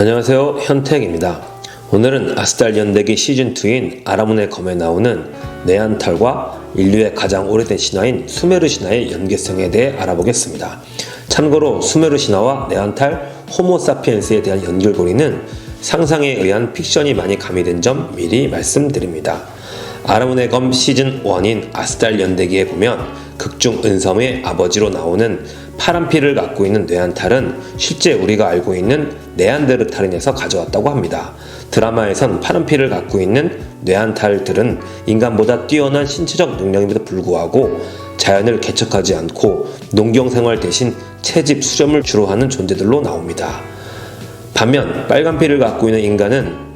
안녕하세요. 현택입니다. 오늘은 아스달 연대기 시즌2인 아라문의 검에 나오는 네안탈과 인류의 가장 오래된 신화인 수메르 신화의 연계성에 대해 알아보겠습니다. 참고로 수메르 신화와 네안탈, 호모사피엔스에 대한 연결고리는 상상에 의한 픽션이 많이 가미된 점 미리 말씀드립니다. 아라문의 검 시즌 1인 아스달 연대기에 보면 극중 은섬의 아버지로 나오는 파란 피를 갖고 있는 네안탈은 실제 우리가 알고 있는 네안데르탈인에서 가져왔다고 합니다. 드라마에선 파란 피를 갖고 있는 네안탈들은 인간보다 뛰어난 신체적 능력임에도 불구하고 자연을 개척하지 않고 농경 생활 대신 채집 수렴을 주로 하는 존재들로 나옵니다. 반면 빨간 피를 갖고 있는 인간은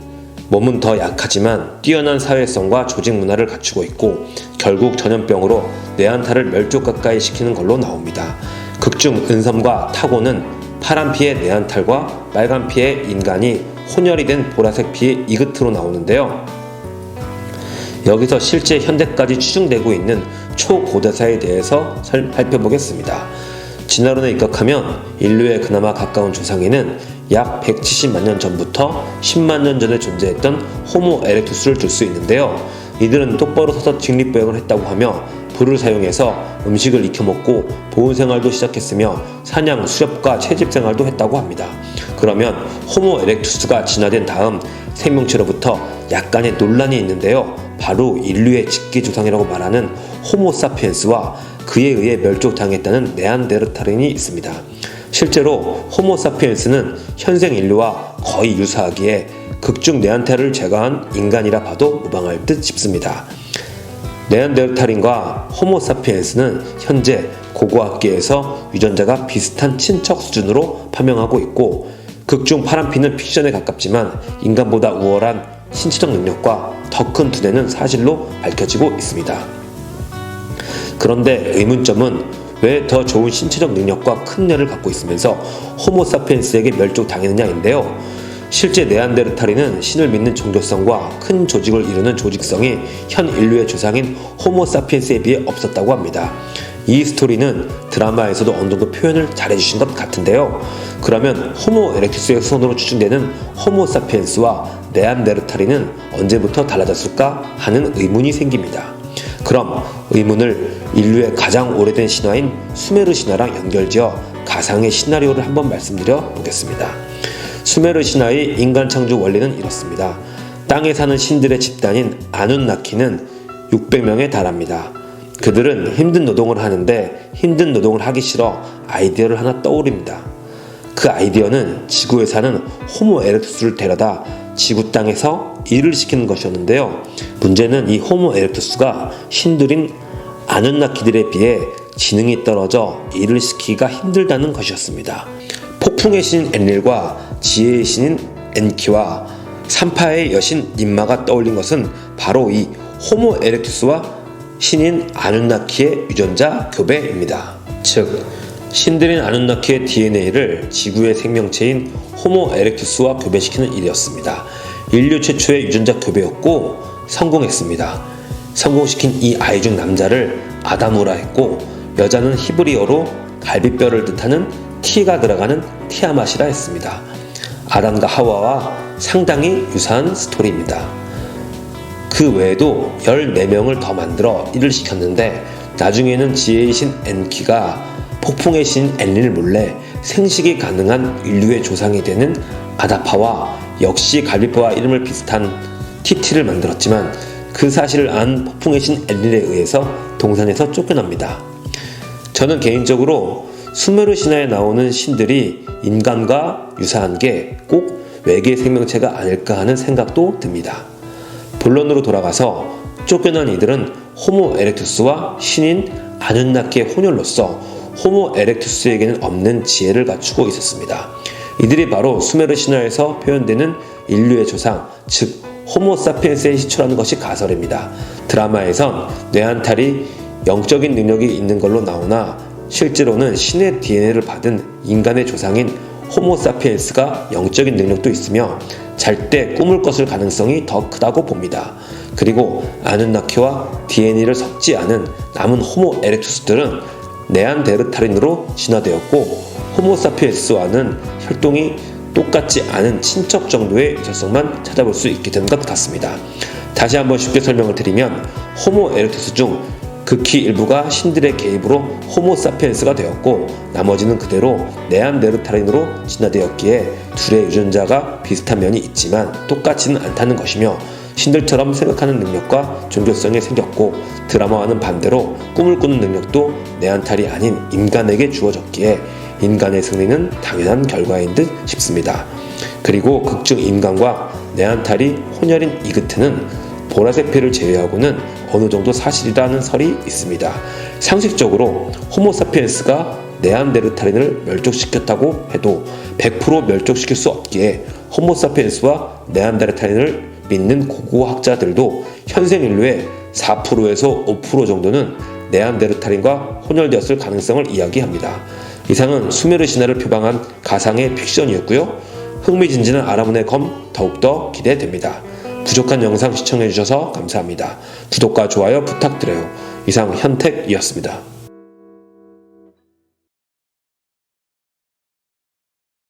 몸은 더 약하지만 뛰어난 사회성과 조직 문화를 갖추고 있고 결국 전염병으로 네안탈을 멸종 가까이 시키는 걸로 나옵니다. 극중 은섬과 타고는 파란 피의 네안탈과 빨간 피의 인간이 혼혈이 된 보라색 피의 이그트로 나오는데요. 여기서 실제 현대까지 추정되고 있는 초고대사에 대해서 살펴보겠습니다. 진화론에 입각하면 인류에 그나마 가까운 조상에는 약 170만 년 전부터 10만 년 전에 존재했던 호모 에렉투스를 줄 수 있는데요. 이들은 똑바로 서서 직립보행을 했다고 하며 불을 사용해서 음식을 익혀 먹고 보온 생활도 시작했으며 사냥, 수렵과 채집 생활도 했다고 합니다. 그러면 호모 에렉투스가 진화된 다음 생명체로부터 약간의 논란이 있는데요. 바로 인류의 직계 조상이라고 말하는 호모 사피엔스와 그에 의해 멸종당했다는 네안데르탈인이 있습니다. 실제로 호모 사피엔스는 현생 인류와 거의 유사하기에 극중 네안테를 제거한 인간이라 봐도 무방할 듯 싶습니다. 네안데르탈인과 호모 사피엔스는 현재 고고학계에서 유전자가 비슷한 친척 수준으로 파명하고 있고 극중 파란피는 픽션에 가깝지만 인간보다 우월한 신체적 능력과 더 큰 두뇌는 사실로 밝혀지고 있습니다. 그런데 의문점은 왜 더 좋은 신체적 능력과 큰 뇌를 갖고 있으면서 호모사피엔스에게 멸종당했느냐인데요. 실제 네안데르탈인은 신을 믿는 종교성과 큰 조직을 이루는 조직성이 현 인류의 조상인 호모사피엔스에 비해 없었다고 합니다. 이 스토리는 드라마에서도 어느 정도 표현을 잘해주신 것 같은데요. 그러면 호모 에렉투스의 후손으로 추정되는 호모사피엔스와 네안데르탈인은 언제부터 달라졌을까 하는 의문이 생깁니다. 그럼 의문을 인류의 가장 오래된 신화인 수메르 신화랑 연결지어 가상의 시나리오를 한번 말씀드려 보겠습니다. 수메르 신화의 인간 창조 원리는 이렇습니다. 땅에 사는 신들의 집단인 아눈나키는 600명에 달합니다. 그들은 힘든 노동을 하는데 힘든 노동을 하기 싫어 아이디어를 하나 떠올립니다. 그 아이디어는 지구에 사는 호모 에렉투스를 데려다 지구 땅에서 일을 시키는 것이었는데요. 문제는 이 호모 에렉투스가 신들인 아눈나키들에 비해 지능이 떨어져 일을 시키기가 힘들다는 것이었습니다. 폭풍의 신 엔릴과 지혜의 신인 엔키와 산파의 여신 님마가 떠올린 것은 바로 이 호모 에렉투스와 신인 아눈나키의 유전자 교배입니다. 즉, 신들인 아눈나키의 DNA를 지구의 생명체인 호모 에렉투스와 교배시키는 일이었습니다. 인류 최초의 유전자 교배였고 성공했습니다. 성공시킨 이 아이 중 남자를 아다무라 했고 여자는 히브리어로 갈비뼈를 뜻하는 티가 들어가는 티아맛이라 했습니다. 아담과 하와와 상당히 유사한 스토리입니다. 그 외에도 14명을 더 만들어 일을 시켰는데 나중에는 지혜의 신 엔키가 폭풍의 신 엔릴 몰래 생식이 가능한 인류의 조상이 되는 아다파와 역시 갈비뼈와 이름을 비슷한 티티를 만들었지만 그 사실을 안 폭풍의 신 엔릴에 의해서 동산에서 쫓겨납니다. 저는 개인적으로 수메르 신화에 나오는 신들이 인간과 유사한 게 꼭 외계 생명체가 아닐까 하는 생각도 듭니다. 본론으로 돌아가서 쫓겨난 이들은 호모 에렉투스와 신인 아눈나키의 혼혈로서 호모 에렉투스에게는 없는 지혜를 갖추고 있었습니다. 이들이 바로 수메르 신화에서 표현되는 인류의 조상, 즉 호모 사피엔스의 시초라는 것이 가설입니다. 드라마에선 뇌한탈이 영적인 능력이 있는 걸로 나오나 실제로는 신의 DNA를 받은 인간의 조상인 호모 사피엔스가 영적인 능력도 있으며 잘 때 꿈을 꿨을 가능성이 더 크다고 봅니다. 그리고 아눈나키와 DNA를 섞지 않은 남은 호모 에렉투스들은 네안데르탈인으로 진화되었고 호모 사피엔스와는 혈통이 똑같지 않은 친척 정도의 유사성만 찾아볼 수 있게 된 것 같습니다. 다시 한번 쉽게 설명을 드리면 호모 에렉투스 중 극히 일부가 신들의 개입으로 호모 사피엔스가 되었고 나머지는 그대로 네안데르탈인으로 진화되었기에 둘의 유전자가 비슷한 면이 있지만 똑같지는 않다는 것이며 신들처럼 생각하는 능력과 종교성이 생겼고 드라마와는 반대로 꿈을 꾸는 능력도 네안탈이 아닌 인간에게 주어졌기에 인간의 승리는 당연한 결과인 듯 싶습니다. 그리고 극중 인간과 네안탈이 혼혈인 이그트는 보라색 피를 제외하고는 어느 정도 사실이라는 설이 있습니다. 상식적으로 호모사피엔스가 네안데르탈인을 멸족시켰다고 해도 100% 멸족시킬 수 없기에 호모사피엔스와 네안데르탈인을 믿는 고고학자들도 현생 인류의 4%에서 5% 정도는 네안데르탈인과 혼혈되었을 가능성을 이야기합니다. 이상은 수메르 신화를 표방한 가상의 픽션이었고요. 흥미진진한 아라문의 검 더욱더 기대됩니다. 부족한 영상 시청해주셔서 감사합니다. 구독과 좋아요 부탁드려요. 이상 현택이었습니다.